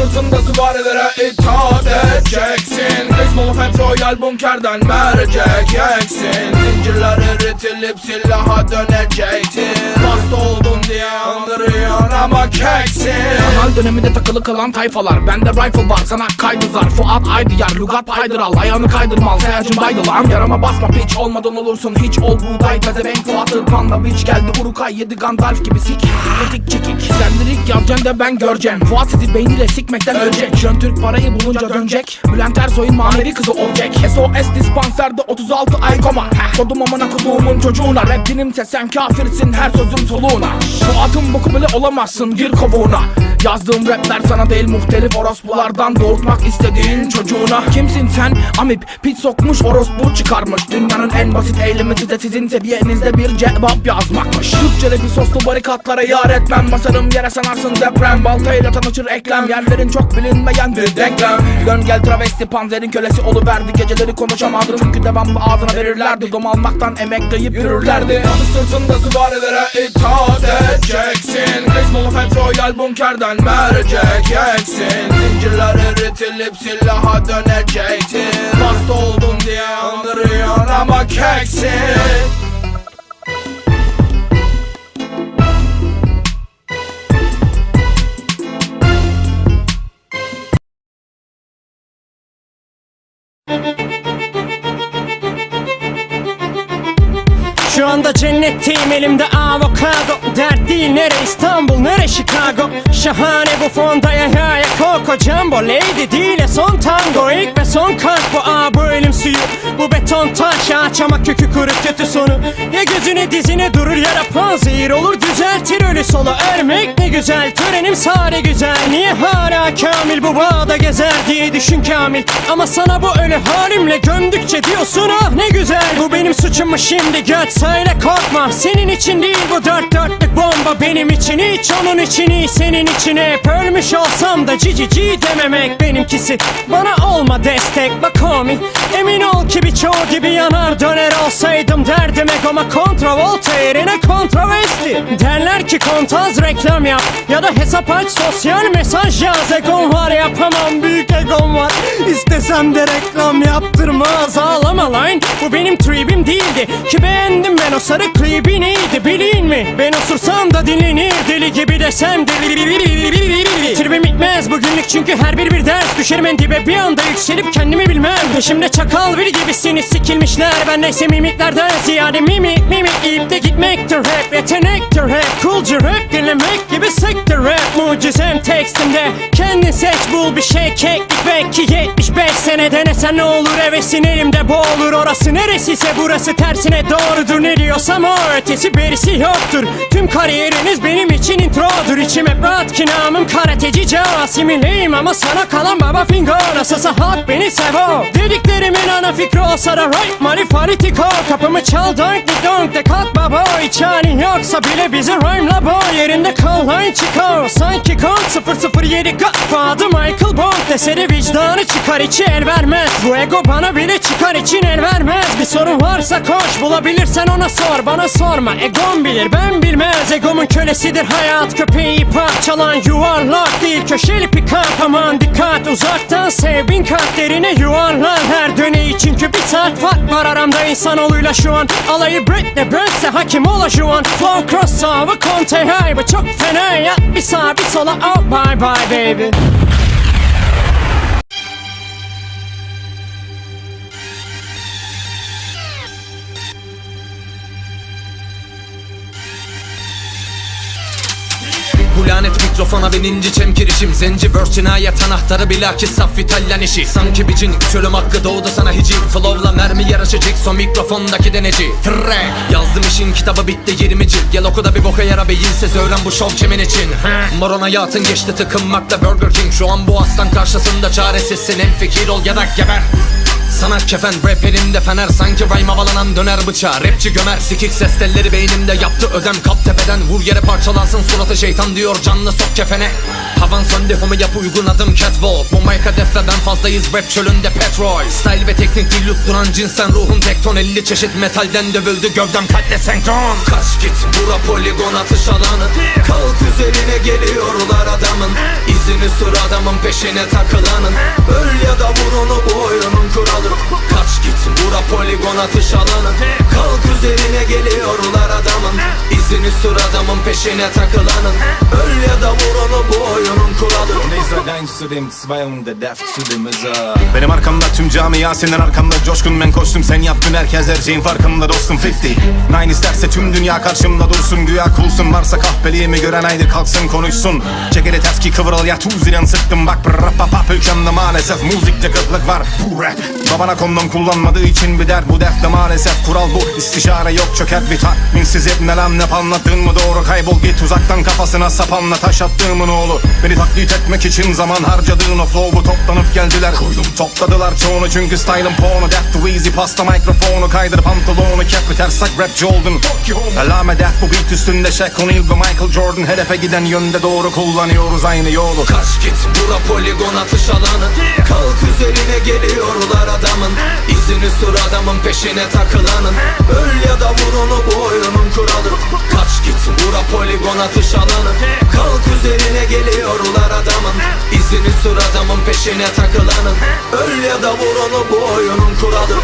sırtında süvarilere itaat edeceksin Resmolu petrol bunkerden mercek yeksin Zincirler eritilip silaha dönecektir Hasta oldun diye andırıyor ama keksin. Kanal döneminde takılı kalan tayfalar. Bende rifle var sana kaydı zar. Fuat Aydıyar Lugat paydıral Ayağını kaydırmal Sayacım baydı lan. Yarama basma piç olmadan olursun. Hiç ol buğday pezevenk. Fuat'ır panda Biç geldi. Urukay yedi Gandalf gibi sik. Kritik çekik Sendirik yapacaksın da ben göreceğim. Fuat sizi beyniyle sikmekten ölecek. Jön Türk parayı bulunca dönecek. Bülent Ersoy'un manevi kızı olacak SOS dispanserde 36 ay koma. Kodum amına koduğumun çocuğuna. Rap dinimse sen kafirsin her sözüm soluğuna. Fuat'ın boku bile olamazsın gir kovuğuna Yazdığım rapler sana değil muhtelif orospulardan doğurtmak istediğin çocuğuna. Kimsin sen? Amip pit sokmuş orospu çıkarmış. Dünyanın en basit eylemi size sizin seviyenizde bir cevap yazmakmış. Türkçede bir soslu barikatlara yar etmem. Basarım yere sanarsın deprem. Baltayla tanışır eklem. Yerlerin çok bilinmeyen bir denklem Dön gel travesti panzerin kölesi oluverdi Geceleri konuşamadı çünkü devamlı ağzına verirlerdi. Dom almaktan emekleyip yürürlerdi. Adı sırtında süvarilere itaat edeceksin. Resmolu petrol bunkerden mercek yeksin. Zincirler eritilip silaha dönecektir Hasta oldun diye andırıyor ama keksin anda cennetteyim elimde avokado. Dert değil nere İstanbul nere Chicago? Şahane bu fonda ya ya ya Coco Jumbo Lady değil son tango. İlk ve son kalp bu aa bu ölüm suyu. Bu beton taş ağaç kökü kuru kötü sonu. Ya gözüne dizine durur ya da panzehir olur. Düzeltir ölü solu Ölmek ne güzel. Törenim sade güzel. Niye hala kamil bu bağda gezer diye düşün kamil. Ama sana bu ölü halimle gömdükçe diyorsun ah ne güzel. Bu benim suçum mu şimdi göt söyle korkma. Senin için değil bu dört dörtlük bomba Benim için hiç. Onun için iyi senin için hep Ölmüş olsam da cici ci dememek benimkisi. Bana olma destek bak Emin ol ki birçoğu gibi yanar döner olsaydım derdim egoma kontravolta yerine kontravesti Derler ki kontaz reklam yap ya da hesap aç sosyal mesaj yaz. Egom var yapamam büyük egom var. İstesem de reklam yaptırmaz. Ağlama lan Bu benim tribim değildi. Ki beğendim ben o sarı klibi neydi bilin mi? Ben osursam da dinlenir deli gibi desem deli bugünlük çünkü her bir bir ders Düşerim en dibe. Bir anda yükselip kendimi bilmem. Peşimde çakal bir gibisiniz sikilmişler. Ben neyse mimiklerden ziyade mimik mimik İyip de gitmektir rap yetenektir rap Coolca rap dinlemek gibi sektir rap. Mucizem tekstimde. Kendin seç bul bir şey. Keklik Belki 75 sene denesen ne olur? Hevesin elimde boğulur Orası neresiyse burası tersine doğrudur. Ne diyorsam o ötesi berisi yoktur. Tüm kariyeriniz benim için introdur. İçim hep rahat ki namım karateci Casimileyim ama sana kalan baba finger Nasılsa halk beni sevo Dediklerimin ana fikri olsa da right money politico. Kapımı çal donk di donk de kalk baba. Hiç halin yoksa bile bizi rhyme'la boy. Yerinde kal line çıkar. Sanki kont 007 Godfather Michael Bond Deseri vicdanı çıkar içi el vermez. Bu ego bana bile çıkar için el vermez. Bir sorun varsa koş bulabilirsen ona sor. Bana sorma egom bilir ben bilmez. Egomun kölesidir hayat köpeği parçalan yuvarlak değil. Köşeli pikap aman dikkat. Uzaktan sev bin kat derine yuvarlan. Her döneyi çünkü bir saat fark var aramda insanoğluyla şu an. Alayı Britney Burnse hakim ola şu an Flow crossover Conte hay bu çok fena ya Bir sağa bir sola. Oh bye bye baby mikrofona bininci çemkirişim. Zenci verse cinayet anahtarı bilakis saf İtalyan işi. Sanki bir cin üç ölüm hakkı doğdu sana hiciv Flow'la mermi yarışacak son mikrofondaki deneci. Trek Yazdım işin kitabı bitti 20 cilt Gel oku da bir boka yara beyinsiz öğren bu şov kimin için? Moron hayatın geçti tıkınmakta Burger King. Şu an bu aslan karşısında çaresizsin En fikir ol ya da geber sana kefen rap elimde fener. Sanki rhyme havalanan döner bıçağı. Rapçi gömer sikik ses telleri beynimde. Yaptı ödem kap tepeden. Vur yere parçalansın suratı şeytan diyor. Canlı sok kefene. Havan söndü homo yap uygun adım catwalk. Bu mic hedefte ben fazlayız. Rap çölünde petrol Style ve teknik değil yutturan cinsen ruhun tekton 50 çeşit metalden dövüldü gövdem kalple senkron. Kaç git bura poligon atış alanı. Kalk üzerine geliyorlar adamın. İzini sür adamın peşine takılanın. Öl atış alanı. Kalk üzerine adamın İzini sür adamın peşine takılanın. Öl ya da vur onu bu oyunun kuralı. Der Death zu dem Mizar Benim arkamda tüm camia senin arkamda coşkun. Ben koştum Sen yaptın herkes her şeyin farkında dostum. 50 Nine isterse tüm dünya karşımda dursun. Güya kulsun varsa kahpeliğimi gören haydi kalksın konuşsun. Çekeli ters ki kıvırıl ya tuziren sıktım. Bak Brrrr pap ülkemde maalesef müzikte kıtlık var. Bu rap. Babana kondom kullanmadığı için bir dert bu defte maalesef Kural bu. İstişare yok çöker biter Minsiz etme lan ne anlattın mı doğru? Kaybol git uzaktan kafasına sapanla taş attığımın oğlu. Beni taklit etmek için zaman harcadığın o flow'u toplanıp geldiler. Koydum. Topladılar çoğunu çünkü style'ım porno. Death to easy pasta mikrofonu kaydır pantolonu. Kep bir tersak rapçi oldun Alame death bu beat üstünde Shaq O'Neal ve Michael Jordan. Hedefe giden yönde doğru kullanıyoruz aynı yolu. Kaç git bura poligon atış alanı. Kalk üzerine geliyorlar adamın. İzini sür adamın peşine takılanın. Öl ya da vur onu bu oyunun kuralı. Kaç git bura poligon atış alanı. Kalk üzerine geliyorlar adamın. İzini sür adamın peşine takılanın. Öl ya da vur onu bu oyunun kuralı